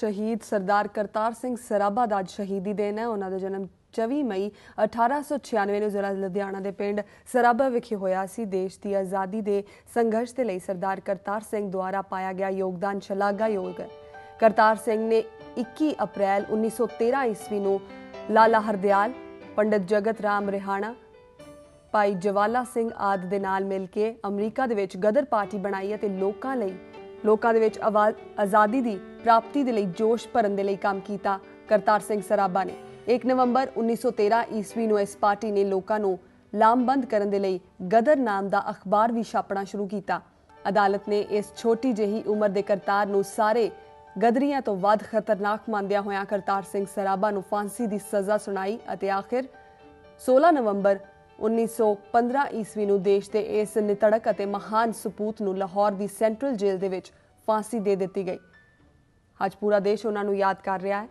ਸ਼ਹੀਦ ਸਰਦਾਰ ਕਰਤਾਰ ਸਿੰਘ ਸਰਾਭਾ ਦਾ ਅੱਜ ਸ਼ਹੀਦੀ ਦਿਨ ਹੈ। ਉਹਨਾਂ ਦਾ ਜਨਮ 24 ਮਈ 1896 ਨੂੰ ਜ਼ਿਲ੍ਹਾ ਲੁਧਿਆਣਾ ਦੇ ਪਿੰਡ ਸਰਾਭਾ ਵਿਖੇ ਹੋਇਆ ਸੀ। ਦੇਸ਼ ਦੀ ਆਜ਼ਾਦੀ ਦੇ ਸੰਘਰਸ਼ ਦੇ ਲਈ ਸਰਦਾਰ ਕਰਤਾਰ ਸਿੰਘ ਦੁਆਰਾ ਪਾਇਆ ਗਿਆ ਯੋਗਦਾਨ ਸ਼ਲਾਘਾਯੋਗ ਹੈ। ਕਰਤਾਰ ਸਿੰਘ ਨੇ 21 ਅਪ੍ਰੈਲ 1913 ਈਸਵੀ ਨੂੰ ਲਾਲਾ ਹਰਦਿਆਲ, ਪੰਡਿਤ ਜਗਤ ਰਾਮ ਰਿਹਾਣਾ, ਭਾਈ ਜਵਾਲਾ ਸਿੰਘ ਆਦ ਦੇ ਨਾਲ ਮਿਲ ਕੇ ਅਮਰੀਕਾ ਦੇ ਵਿੱਚ ਗਦਰ ਪਾਰਟੀ ਬਣਾਈ ਅਤੇ ਲੋਕਾਂ ਲਈ ਲੋਕਾਂ ਦੇ ਵਿੱਚ ਆਜ਼ਾਦੀ ਦੀ ਪ੍ਰਾਪਤੀ ਦੇ ਲਈ ਜੋਸ਼ ਭਰਨ ਦੇ ਲਈ ਕੰਮ ਕੀਤਾ ਕਰਤਾਰ ਸਿੰਘ ਸਰਾਭਾ ਨੇ। 1 ਨਵੰਬਰ 1913 ਈਸਵੀ ਨੂੰ ਇਸ ਪਾਰਟੀ ਨੇ ਲੋਕਾਂ ਨੂੰ ਲਾਮਬੰਦ ਕਰਨ ਦੇ ਲਈ ਗਦਰ ਨਾਮ ਦਾ ਅਖਬਾਰ ਵੀ ਛਾਪਣਾ ਸ਼ੁਰੂ ਕੀਤਾ। ਅਦਾਲਤ ਨੇ ਇਸ ਛੋਟੀ ਜਿਹੀ ਉਮਰ ਦੇ ਕਰਤਾਰ ਨੂੰ ਸਾਰੇ ਗਦਰੀਆਂ ਤੋਂ ਵੱਧ ਖਤਰਨਾਕ ਮੰਨਦਿਆਂ ਹੋਇਆਂ ਕਰਤਾਰ ਸਿੰਘ ਸਰਾਭਾ ਨੂੰ ਫਾਂਸੀ ਦੀ ਸਜ਼ਾ ਸੁਣਾਈ ਅਤੇ ਆਖਿਰ 16 ਨਵੰਬਰ 1915 ਈਸਵੀ ਨੂੰ ਦੇਸ਼ ਦੇ ਇਸ ਨਿਤੜਕ ਅਤੇ ਮਹਾਨ ਸਪੂਤ ਨੂੰ ਲਾਹੌਰ ਦੀ ਸੈਂਟਰਲ ਜੇਲ੍ਹ ਦੇ ਵਿੱਚ ਫਾਂਸੀ ਦੇ ਦਿੱਤੀ ਗਈ। ਅੱਜ ਪੂਰਾ ਦੇਸ਼ ਉਹਨਾਂ ਨੂੰ ਯਾਦ ਕਰ ਰਿਹਾ ਹੈ।